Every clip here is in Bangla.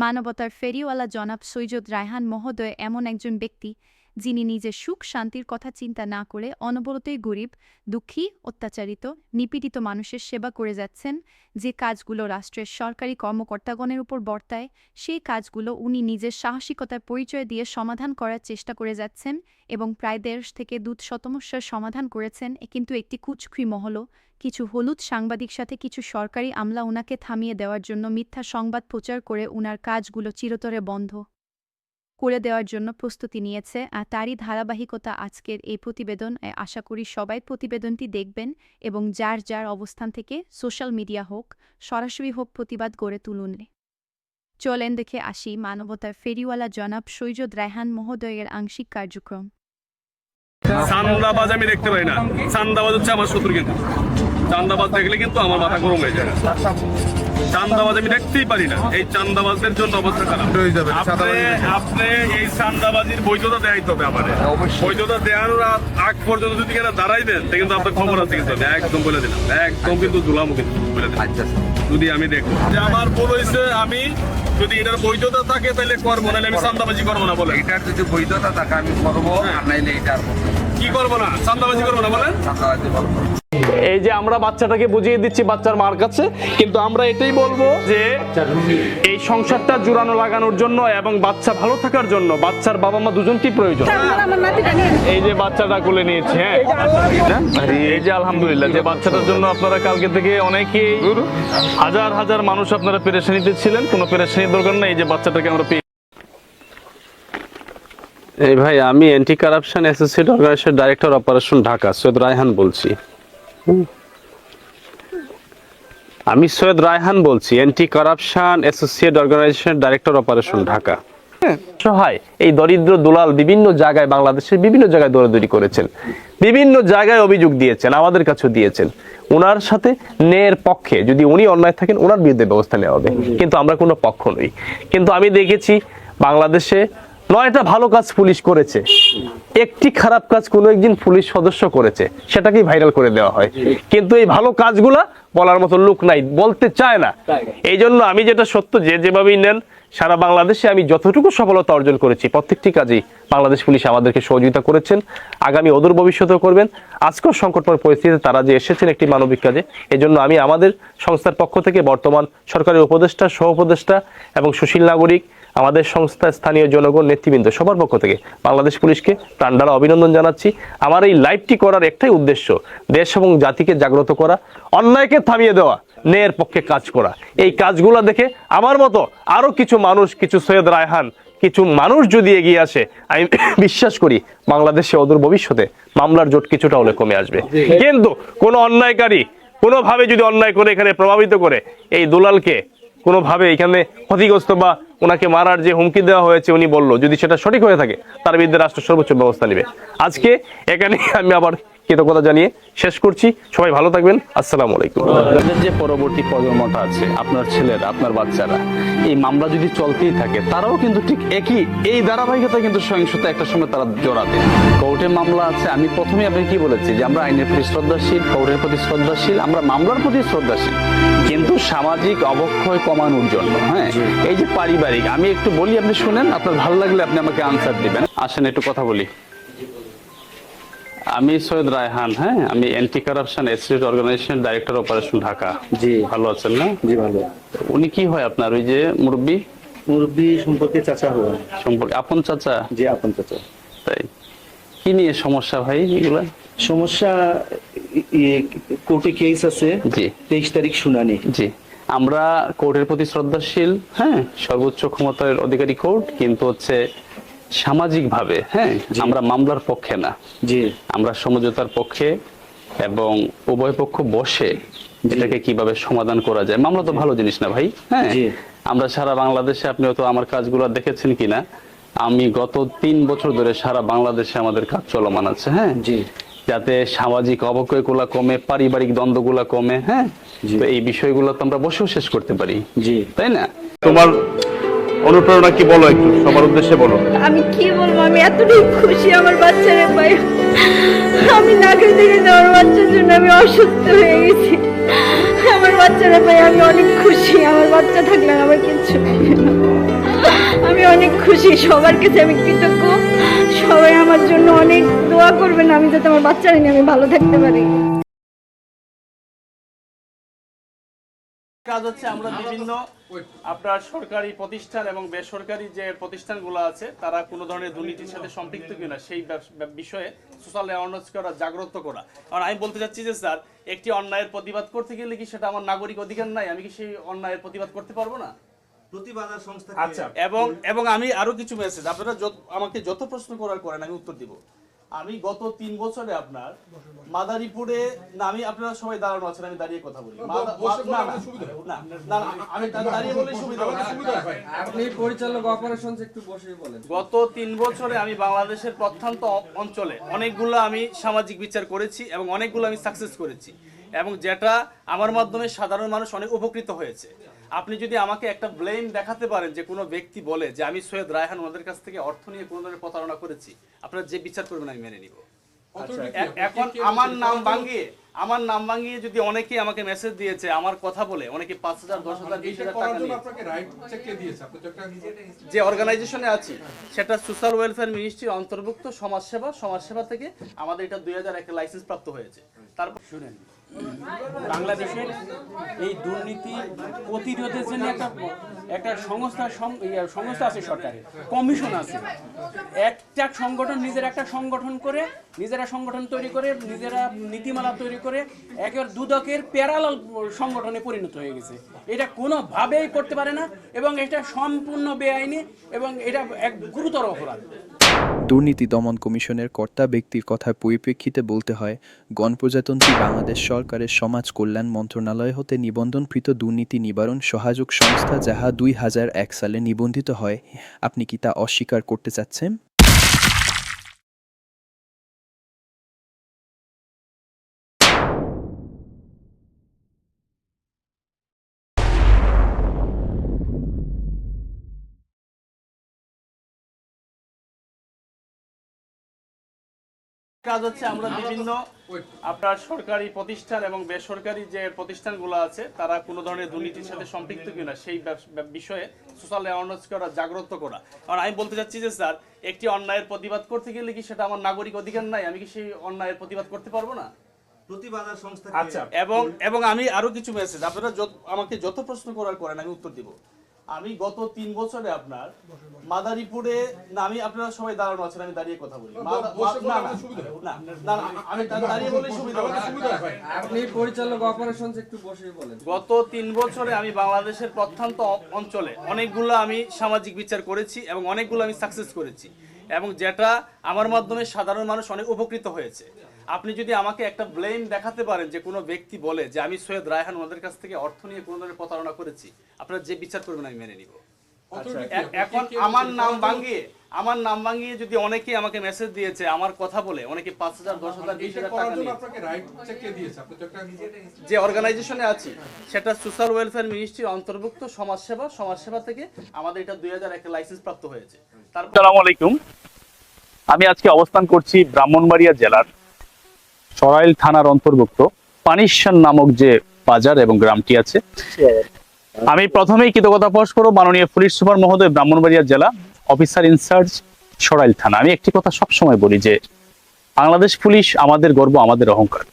মানবতার ফেরিওয়ালা জনাব সৈয়দ রায়হান মহোদয় এমন একজন ব্যক্তি যিনি নিজের সুখ, শান্তির কথা চিন্তা না করে অনবরতই গরিব, দুঃখী, অত্যাচারিত, নিপীড়িত মানুষের সেবা করে যাচ্ছেন, যে কাজগুলো রাষ্ট্রের সরকারি কর্মকর্তাগণের উপর বর্তায়, সেই কাজগুলো উনি নিজের সাহসিকতার পরিচয় দিয়ে সমাধান করার চেষ্টা করে যাচ্ছেন এবং প্রায় দেড় থেকে দুধ শতমস্যার সমাধান করেছেন। কিন্তু একটি কুচক্রি মহল কিছু হলুদ সাংবাদিক সাথে কিছু সরকারি আমলা উনাকে থামিয়ে দেওয়ার জন্য মিথ্যা সংবাদ প্রচার করে উনার কাজগুলো চিরতরে বন্ধ। করে দেওয়ার জন্য প্রস্তুতি নিয়েছে, আর তারই ধারাবাহিকতা আজকের এই প্রতিবেদন। আশা করি সবাই প্রতিবেদনটি দেখবেন এবং যার যার অবস্থান থেকে সোশ্যাল মিডিয়া হোক, সরাসরি হোক প্রতিবাদ গড়ে তুলুন। চলেন দেখে আসি মানবতার ফেরিওয়ালা জনাব সৈয়দ রায়হান মহোদয়ের আংশিক কার্যক্রম। আমি দেখতে পাই না। চান্দাবাজ হচ্ছে আমার শত্রু কিন্তু। চান্দাবাজ দেখলে কিন্তু আমার মাথা গরম হয়ে যায়। চান্দাবাজ আমি দেখতেই পারি না। এই চান্দাবাজদের জন্য অবস্থা খারাপ। হয়ে যাবে, আপনি আপনি এই চান্দাবাজির বৈধতা দেয়াইতে হবে আমাদের বৈধতা দেওয়ার আগ- পর্যন্ত যদি কেনা দাঁড়াই দেন তাহলে কিন্তু আপনার খবর আছে কিন্তু। আমি একদম বলে দিলাম। একদম কিন্তু দুলামো কিন্তু বলে দিলাম। আচ্ছা। যদি আমি দেখব যে আমার ভুল হয়েছে আমি যদি এটার বৈধতা থাকে তাহলে করব নাহলে আমি চান্দাবাজি করব না বলে এটার যদি বৈধতা থাকে আমি করব আর নাইলে এটা। কি করব না? চান্দাবাজি করব না বলেন? চাঁদাবাজি করব। এই যে আমরা বাচ্চাটাকে বুঝিয়ে দিচ্ছি বাচ্চার মার কাছে কিন্তু আমরা এটাই বলব যে এই সংসারটা জোরানো লাগানোর জন্য এবং বাচ্চা ভালো থাকার জন্য বাচ্চার বাবা মা দুজনকেই প্রয়োজন। এই যে বাচ্চাটা কোলে নিয়েছে হ্যাঁ। এই যে আলহামদুলিল্লাহ যে বাচ্চাটার জন্য আপনারা কালকে থেকে অনেকেই হাজার হাজার মানুষ আপনারা পেরেশানিতে ছিলেন কোনো পেরেশানির দরকার নেই এই যে বাচ্চাটাকে আমরা পেয়ে এই ভাই আমি anti corruption associate organisation director operation Dhaka Syed Raihan বলছি। আমি সৈয়দ রায়হান বলছি anti corruption associate organisation director operation Dhaka সহায়, এই দরিদ্র দুলাল বিভিন্ন জায়গায় বাংলাদেশের বিভিন্ন জায়গায় দৌড়াদৌড়ি করেছেন। বিভিন্ন জায়গায় অভিযোগ দিয়েছেন, আমাদের কাছেও দিয়েছেন। ওনার সাথে ন্যায়ের পক্ষে, যদি উনি অন্যায় থাকেন ওনার বিরুদ্ধে ব্যবস্থা নেওয়া হবে। কিন্তু আমরা কোনো পক্ষ নই। কিন্তু আমি দেখেছি, বাংলাদেশে নয়টা ভালো কাজ পুলিশ করেছে। একটি খারাপ কাজ কোনো একদিন পুলিশ সদস্য করেছে, সেটাকেই ভাইরাল করে দেওয়া হয়। কিন্তু এই ভালো কাজগুলা বলার মতো লোক নাই, বলতে চায় না। এই জন্য আমি যেটা সত্য, যে যেভাবেই নেন, সারা বাংলাদেশে আমি যতটুকু সফলতা অর্জন করেছি, প্রত্যেকটি কাজেই বাংলাদেশ পুলিশ আমাদেরকে সহযোগিতা করেছেন, আগামী অদূর ভবিষ্যতেও করবেন। আজকের সংকটময় পরিস্থিতিতে তারা যে এসেছেন একটি মানবিক কাজে, এজন্য আমি আমাদের সংস্থার পক্ষ থেকে বর্তমান সরকারের উপদেষ্টা সহ উপদেষ্টা এবং সুশীল নাগরিক আমাদের সংস্থার স্থানীয় জনগণ নেতৃবৃন্দ সবার পক্ষ থেকে বাংলাদেশ পুলিশকে প্রাণ ঢালা অভিনন্দন জানাচ্ছি। আমার এই লাইভটি করার একটাই উদ্দেশ্য, দেশ এবং জাতিকে জাগ্রত করা, অন্যায়কে থামিয়ে দেওয়া, ন্যায়ের পক্ষে কাজ করা। এই কাজগুলো দেখে আমার মতো আরও কিছু মানুষ, কিছু সৈয়দ রায়হান, কিছু মানুষ যদি এগিয়ে আসে, আমি বিশ্বাস করি বাংলাদেশে অদূর ভবিষ্যতে মামলার জোট কিছুটা হলে কমে আসবে। কিন্তু কোনো অন্যায়কারী কোনোভাবে যদি অন্যায় করে এখানে প্রভাবিত করে, এই দুলালকে কোনোভাবে এখানে ক্ষতিগ্রস্ত বা ওনাকে মারার যে হুমকি দেওয়া হয়েছে, উনি বলল, যদি সেটা সঠিক হয়ে থাকে, তার বিরুদ্ধে রাষ্ট্র সর্বোচ্চ ব্যবস্থা নেবে। আজকে এখানে আমি আবার কৃতজ্ঞতা জানিয়ে শেষ করছি। সবাই ভালো থাকবেন। আসসালামু আলাইকুম। যে পরবর্তী প্রজন্মটা আছে আপনার ছেলেরা আপনার বাচ্চারা এই মামলা যদি চলতেই থাকে তারাও কিন্তু ঠিক একই এই ধারাবাহিকতা কিন্তু সহিংসতা একটা সময় তারা জড়াতে। কোর্টে মামলা আছে আমি প্রথমে আপনি কি বলেছি যে আমরা আইনের প্রতি শ্রদ্ধাশীল কোর্টের প্রতি শ্রদ্ধাশীল আমরা মামলার প্রতি শ্রদ্ধাশীল। কিন্তু সামাজিক অবক্ষয় কমানোর জন্য হ্যাঁ? এই যে পারিবারিক আমি একটু বলি আপনি শুনেন আপনার ভালো লাগলে আপনি আমাকে আনসার দিবেন। আসেন একটু কথা বলি। আমি সৈয়দ রায়হান হ্যাঁ? আমি anti corruption associate organisation director operation Dhaka জি। ভালো আছেন না? জি ভালো। উনি কি হয় আপনার ওই যে মুরব্বী? মুরব্বী সম্পর্কে চাচা হওয়া সম্পর্কে আপন চাচা? জি আপন চাচা। তাই। কি নিয়ে সমস্যা ভাই এগুলা? সমস্যা কোর্টে কেস আছে। জি। তেইশ তারিখ শুনানি। জি। আমরা কোর্টের প্রতি শ্রদ্ধাশীল হ্যাঁ? সর্বোচ্চ ক্ষমতার অধিকারী কোর্ট কিন্তু হচ্ছে সামাজিক ভাবে হ্যাঁ আমরা মামলার পক্ষে না। জি। আমরা সমঝোতার পক্ষে এবং উভয় পক্ষ বসে এটাকে কীভাবে সমাধান করা যায়। মামলা তো ভালো জিনিস না ভাই হ্যাঁ? আমরা সারা বাংলাদেশে আপনি হয়তো আমার কাজগুলো দেখেছেন কিনা আমি গত তিন বছর ধরে সারা বাংলাদেশে আমাদের কাজ চলমান আছে হ্যাঁ? জি। যাতে সামাজিক অবক্ষয়গুলা কমে পারিবারিক দ্বন্দ্বগুলা কমে হ্যাঁ? তো এই বিষয়গুলো তো আমরা বসেও শেষ করতে পারি। জি। তাই না? তোমার অনুপ্রেরণা কি বলো একটু? সবার উদ্দেশ্যে বলো। আমি কি বলব? আমি এতটাই খুশি আমার বাচ্চারে পাই আমি নাকে দেখে যে আমার বাচ্চার জন্য আমি অসুস্থ হয়ে গেছি। আমার বাচ্চারা পাই আমি অনেক খুশি। আমার বাচ্চা থাকলে আমার নেই আমি অনেক খুশি। সবার কাছে আমি কৃতজ্ঞ। সবাই আমার জন্য অনেক দোয়া করবেন। আমি যাতে আমার বাচ্চারা নিয়ে আমি ভালো থাকতে পারি। কাজ হচ্ছে আমরা বিভিন্ন আপনার সরকারি প্রতিষ্ঠান এবং বেসরকারি যে প্রতিষ্ঠানগুলো আছে তারা কোনো ধরনের দুর্নীতির সাথে সম্পৃক্ত কিনা সেই বিষয়ে সোশ্যাল অ্যাওয়ারনেস করা জাগ্রত করা। কারণ আমি বলতে চাচ্ছি যে স্যার একটি অন্যায়ের প্রতিবাদ করতে গেলে কি সেটা আমার নাগরিক অধিকার নাই? আমি কি সেই অন্যায়ের প্রতিবাদ করতে পারব না? প্রতিবাদের সংস্থা আচ্ছা এবং এবং আমি আরও কিছু মেসেজ আপনারা আমাকে যত প্রশ্ন করার করেন আমি উত্তর দিব। আমি গত তিন বছরে আপনার মাদারীপুরে না আমি আপনারা সবাই দাঁড়ানো আছেন আমি দাঁড়িয়ে কথা বলি। আমি দাঁড়িয়ে সুবিধা আপনি পরিচালক অপারেশন একটু বসে বলেন। গত তিন বছরে আমি বাংলাদেশের প্রত্যন্ত অঞ্চলে অনেকগুলো আমি সামাজিক বিচার করেছি এবং অনেকগুলো আমি সাকসেস করেছি। এবং যেটা আমার মাধ্যমে সাধারণ মানুষ অনেক উপকৃত হয়েছে। আপনি যদি আমাকে একটা ব্লেম দেখাতে পারেন যে কোনো ব্যক্তি বলে যে আমি সৈয়দ রায়হান ওনাদের কাছ থেকে অর্থ নিয়ে কোনো ধরনের প্রতারণা করেছি আপনারা যে বিচার করবেন আমি মেনে নিব। আচ্ছা, এখন আমার নাম ভাঙিয়ে আমার নাম ভাঙিয়ে যদি অনেকে আমাকে মেসেজ দিয়েছে আমার কথা বলে অনেকে পাঁচ হাজার দশ হাজার বিশ হাজার টাকা যে অর্গানাইজেশনে আছি সেটা সোশ্যাল ওয়েলফেয়ার মিনিস্ট্রির অন্তর্ভুক্ত সমাজসেবা সমাজসেবা থেকে আমাদের এটা দুই হাজার একটা লাইসেন্স প্রাপ্ত হয়েছে। তারপর শুনেন। বাংলাদেশের এই দুর্নীতি প্রতিরোধের জন্য একটা একটা সংস্থা সংস্থা আছে সরকারের, কমিশন আছে। একটা সংগঠন নিজের একটা সংগঠন করে, নিজেরা সংগঠন তৈরি করে, নিজেরা নীতিমালা তৈরি করে, একের দুদকের প্যারালাল সংগঠনে পরিণত হয়ে গেছে। এটা কোনোভাবেই করতে পারে না এবং এটা সম্পূর্ণ বেআইনি এবং এটা এক গুরুতর অপরাধ। দুর্নীতি দমন কমিশনের কর্তা ব্যক্তির কথার পরিপ্রেক্ষিতে বলতে হয়, গণপ্রজাতন্ত্রী বাংলাদেশ সরকারের সমাজ কল্যাণ মন্ত্রণালয় হতে নিবন্ধনকৃত দুর্নীতি নিবারণ সহায়ক সংস্থা যাহা দুই হাজার এক সালে নিবন্ধিত হয়, আপনি কি তা অস্বীকার করতে চাচ্ছেন? কাজ হচ্ছে আমরা বিভিন্ন আপনার সরকারি প্রতিষ্ঠান এবং বেসরকারি যে প্রতিষ্ঠানগুলো আছে তারা কোনো ধরনের দুর্নীতির সাথে সম্পৃক্ত কিনা সেই বিষয়ে সোশ্যাল অ্যাওয়ারনেস করা জাগ্রত করা। কারণ আমি বলতে চাচ্ছি যে স্যার একটি অন্যায়ের প্রতিবাদ করতে গেলে কি সেটা আমার নাগরিক অধিকার নাই? আমি কি সেই অন্যায়ের প্রতিবাদ করতে পারব না? আচ্ছা এবং এবং আমি আরও কিছু মেসেজ আপনারা আমাকে যত প্রশ্ন করার করেন আমি উত্তর দিব। আমি গত তিন বছরে আপনার মাদারীপুরে না আমি আপনারা সবাই দাঁড়ানো আছেন আমি দাঁড়িয়ে কথা বলি। না, না, না, না, না, আমি দাঁড়িয়ে বলে সুবিধা আপনি পরিচালক অপারেশন একটু বসে বলেন। গত তিন বছরে আমি বাংলাদেশের প্রত্যন্ত অঞ্চলে অনেকগুলো আমি সামাজিক বিচার করেছি এবং অনেকগুলো আমি সাকসেস করেছি। এবং যেটা আমার মাধ্যমে সাধারণ মানুষ অনেক উপকৃত হয়েছে। আপনি যদি আমাকে একটা ব্লেম দেখাতে পারেন যে কোনো ব্যক্তি বলে যে আমি সৈয়দ রায়হান ওনাদের কাছ থেকে অর্থ নিয়ে কোনো ধরনের প্রতারণা করেছি আপনারা যে বিচার করবেন আমি মেনে নিব। এখন আমার নাম ভাঙিয়ে আমার নাম ভাঙিয়ে যদি অনেকে আমাকে মেসেজ দিয়েছে আমার কথা বলে অনেকে পাঁচ হাজার দশ হাজার বিশ হাজার টাকা নিয়ে। যে অর্গানাইজেশনে আছি সেটা সোশ্যাল ওয়েলফেয়ার মিনিস্ট্রির অন্তর্ভুক্ত সমাজসেবা সমাজসেবা থেকে আমাদের এটা দুই হাজার একটা লাইসেন্স প্রাপ্ত হয়েছে। তারপর আসসালামু আলাইকুম। আমি আজকে অবস্থান করছি ব্রাহ্মণবাড়িয়া জেলার সরাইল থানার অন্তর্ভুক্ত পানিশান নামক যে বাজার এবং গ্রামটি আছে, আমি প্রথমেই কৃতজ্ঞতা প্রকাশ করব মাননীয় পুলিশ সুপার মহোদয় ব্রাহ্মণবাড়িয়া জেলা অফিসার ইনচার্জ সরাইল থানা। আমি একটি কথা সবসময় বলি যে, বাংলাদেশ পুলিশ আমাদের গর্ব, আমাদের অহংকার।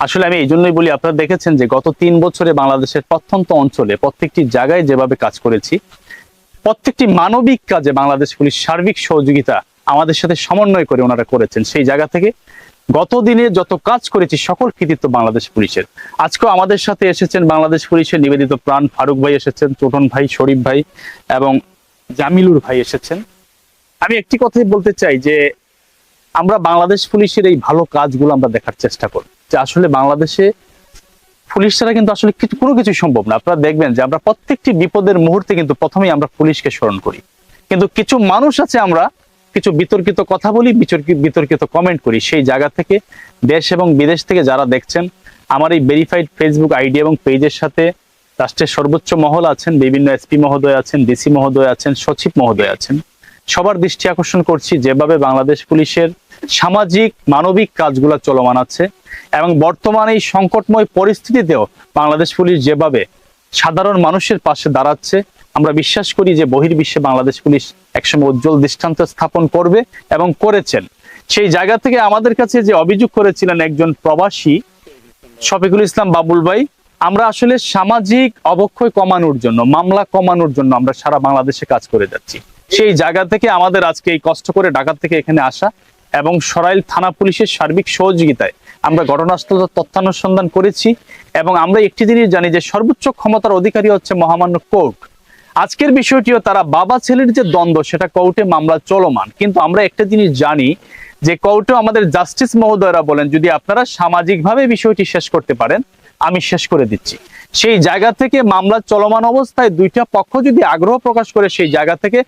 আসলে আমি এই জন্যই বলি, আপনারা দেখেছেন যে গত তিন বছরে বাংলাদেশের প্রত্যন্ত অঞ্চলে প্রত্যেকটি জায়গায় যেভাবে কাজ করেছি, প্রত্যেকটি মানবিক কাজে বাংলাদেশ পুলিশ সার্বিক সহযোগিতা আমাদের সাথে সমন্বয় করে ওনারা করেছেন। সেই জায়গা থেকে গত দিনে যত কাজ করেছি, সকল কৃতিত্ব বাংলাদেশ পুলিশের। আজকেও আমাদের সাথে এসেছেন বাংলাদেশ পুলিশের নিবেদিত প্রাণ ফারুক ভাই এসেছেন চোটন ভাই, শরীফ ভাই এবং জামিলুর ভাই এসেছেন। আমি একটি কথাই বলতে চাই যে, আমরা বাংলাদেশ পুলিশের এই ভালো কাজগুলো আমরা দেখার চেষ্টা করি। যে আসলে বাংলাদেশে পুলিশ ছাড়া কিন্তু আসলে কিছু, কোনো কিছুই সম্ভব না। আপনারা দেখবেন যে আমরা প্রত্যেকটি বিপদের মুহূর্তে কিন্তু প্রথমেই আমরা পুলিশকে স্মরণ করি। কিন্তু কিছু মানুষ আছে আমরা কিছু বিতর্কিত কথা বলি বিতর্কিত কমেন্ট করি। সেই জায়গা থেকে দেশ এবং বিদেশ থেকে যারা দেখছেন, আমার এই ভেরিফাইড ফেসবুক আইডি এবং পেজের সাথে রাষ্ট্রের সর্বোচ্চ মহল আছেন, বিভিন্ন এসপি মহোদয় আছেন ডিসি মহোদয় আছেন, সচিব মহোদয় আছেন। সবার দৃষ্টি আকর্ষণ করছি যেভাবে বাংলাদেশ পুলিশের সামাজিক, মানবিক কাজগুলো চলমান আছে এবং বর্তমানে এই সংকটময় পরিস্থিতিতেও বাংলাদেশ পুলিশ যেভাবে সাধারণ মানুষের পাশে দাঁড়াচ্ছে, আমরা বিশ্বাস করি যে বহির্বিশ্বে বাংলাদেশ পুলিশ একসময় উজ্জ্বল দৃষ্টান্ত স্থাপন করবে এবং করেছেন। সেই জায়গা থেকে আমাদের কাছে যে অভিযোগ করেছিলেন একজন প্রবাসী, শফিকুল ইসলাম বাবুল ভাই, আমরা আসলে সামাজিক অবক্ষয় কমানোর জন্য, মামলা কমানোর জন্য আমরা সারা বাংলাদেশে কাজ করে যাচ্ছি। সেই জায়গা থেকে আমাদের আজকে এই কষ্ট করে ঢাকা থেকে এখানে আসা এবং সরাইল থানা পুলিশের সার্বিক সহযোগিতায় আমরা ঘটনাস্থল তথ্যানুসন্ধান করেছি এবং আমরা একটি জিনিস জানি যে সর্বোচ্চ ক্ষমতার অধিকারী হচ্ছে মহামান্য কোর্ট। আজকের বিষয়টিও তারা বাবা ছেলের যে দ্বন্দ্ব, সেটা কোর্টে মামলা চলমান। কিন্তু আমরা একটা জিনিস জানি যে কোর্টে আমাদের জাস্টিস মহোদয়রা বলেন, যদি আপনারা সামাজিকভাবে বিষয়টি শেষ করতে পারেন, আমি শেষ করে দিচ্ছি। সেই জায়গা থেকে মামলা চলমান অবস্থায় দুইটা পক্ষ যদি আগ্রহ প্রকাশ করে, সেই জায়গা থেকে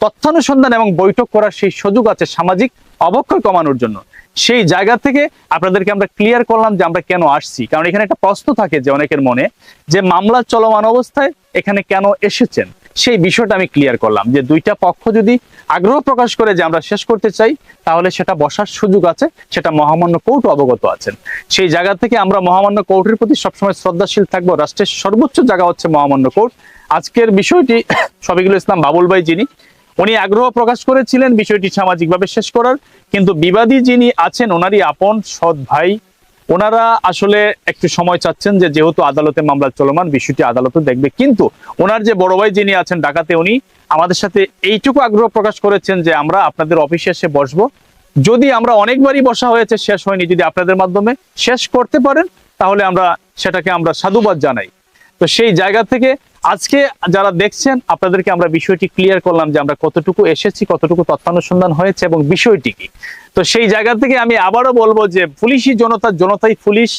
তথ্যানুসন্ধান এবং বৈঠক করার সেই সুযোগ আছে সামাজিক অবক্ষয় কমানোর জন্য। সেই জায়গা থেকে আপনাদেরকে আমরা ক্লিয়ার করলাম যে আমরা কেন আসছি। কারণ এখানে একটা প্রশ্ন থাকে যে অনেকের মনে যে মামলা চলমান অবস্থায় এখানে কেন এসেছেন? সেই বিষয়টা আমি ক্লিয়ার করলাম যে দুইটা পক্ষ যদি আগ্রহ প্রকাশ করে যে আমরা শেষ করতে চাই, তাহলে সেটা বসার সুযোগ আছে, সেটা মহামান্য কোর্ট অবগত আছেন। সেই জায়গা থেকে আমরা মহামান্য কোর্টের প্রতি সবসময় শ্রদ্ধাশীল থাকব। রাষ্ট্রের সর্বোচ্চ জায়গা হচ্ছে মহামান্য কোর্ট। আজকের বিষয়টি শফিকুল ইসলাম বাবুল ভাই যিনি উনি আগ্রহ প্রকাশ করেছিলেন, বিষয়টি সামাজিকভাবে শেষ করার। কিন্তু বিবাদী যিনি আছেন, ওনারই আপন সৎ ভাই। ওনারা আসলে একটু সময় চাচ্ছেন যে যেহেতু আদালতে মামলা চলমান, বিষয়টি আদালতে দেখবে। কিন্তু ওনার যে বড় ভাই যিনি আছেন ঢাকাতে উনি আমাদের সাথে এইটুকু আগ্রহ প্রকাশ করেছেন যে আমরা আপনাদের অফিসে এসে বসবো। যদি আমরা অনেকবারই বসা হয়েছে, শেষ হয়নি, যদি আপনাদের মাধ্যমে শেষ করতে পারেন, তাহলে আমরা সেটাকে আমরা সাধুবাদ জানাই। তো সেই জায়গা থেকে আজকে যারা দেখছেন, আপনাদেরকে আমরা বিষয়টি ক্লিয়ার করলাম যে আমরা কতটুকু এসেছি, কতটুকু তথ্যানুসন্ধান হয়েছে এবং বিষয়টি কি। তো সেই জায়গা থেকে আমি আবারও বলব যে পুলিশই জনতার জনতাই পুলিশ।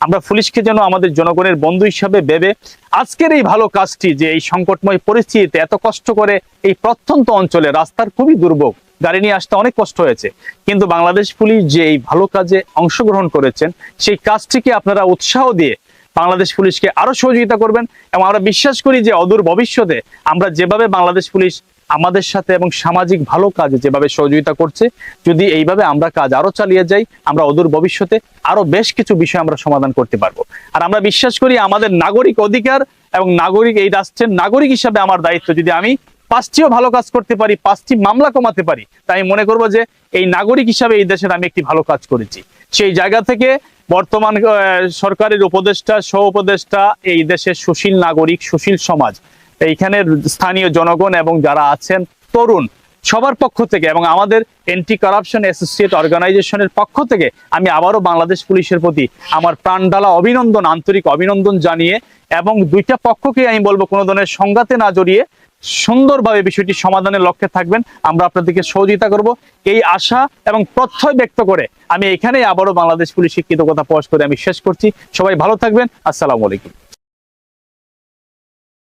আমরা পুলিশকে যেন আমাদের জনগণের বন্ধু হিসাবে ভেবে আজকের এই ভালো কাজটি যে এই সংকটময় পরিস্থিতিতে এত কষ্ট করে এই প্রত্যন্ত অঞ্চলে রাস্তার খুবই দুর্ভোগ, গাড়ি নিয়ে আসতে অনেক কষ্ট হয়েছে। কিন্তু বাংলাদেশ পুলিশ যে এই ভালো কাজে অংশগ্রহণ করেছেন, সেই কাজটিকে আপনারা উৎসাহ দিয়ে বাংলাদেশ পুলিশকে আরও সহযোগিতা করবেন এবং আমরা বিশ্বাস করি যে অদূর ভবিষ্যতে আমরা যেভাবে বাংলাদেশ পুলিশ আমাদের সাথে এবং সামাজিক ভালো কাজে যেভাবে সহযোগিতা করছে, যদি এইভাবে আমরা কাজ আরও চালিয়ে যাই, আমরা অদূর ভবিষ্যতে আরও বেশ কিছু বিষয় আমরা সমাধান করতে পারব। আর আমরা বিশ্বাস করি আমাদের নাগরিক অধিকার এবং নাগরিক এই রাষ্ট্রের নাগরিক হিসাবে আমার দায়িত্ব। যদি আমি পাঁচটিও ভালো কাজ করতে পারি, পাঁচটি মামলা কমাতে পারি, তাই মনে করব যে এই নাগরিক হিসাবে এই দেশের আমি একটি ভালো কাজ করেছি। সেই জায়গা থেকে বর্তমান সরকারের উপদেষ্টা সহ উপদেষ্টা এই দেশের সুশীল নাগরিক, সুশীল সমাজ এইখানের স্থানীয় জনগণ এবং যারা আছেন তরুণ, সবার পক্ষ থেকে এবং আমাদের এন্টি কারাপশন অ্যাসোসিয়েট অর্গানাইজেশনের পক্ষ থেকে আমি আবারও বাংলাদেশ পুলিশের প্রতি আমার প্রাণডালা অভিনন্দন, আন্তরিক অভিনন্দন জানিয়ে এবং দুইটা পক্ষকে আমি বলব কোনো ধরনের সংঘাতে না জড়িয়ে সুন্দরভাবে বিষয়টি সমাধানের লক্ষ্যে থাকবেন। আমরা আপনাদেরকে সহযোগিতা করব। এই আশা এবং প্রত্যয় ব্যক্ত করে আমি এখানে আবারও বাংলাদেশ পুলিশ শিক্ষিত কথা প্রকাশ করে আমি শেষ করছি। সবাই ভালো থাকবেন। আসসালামু আলাইকুম।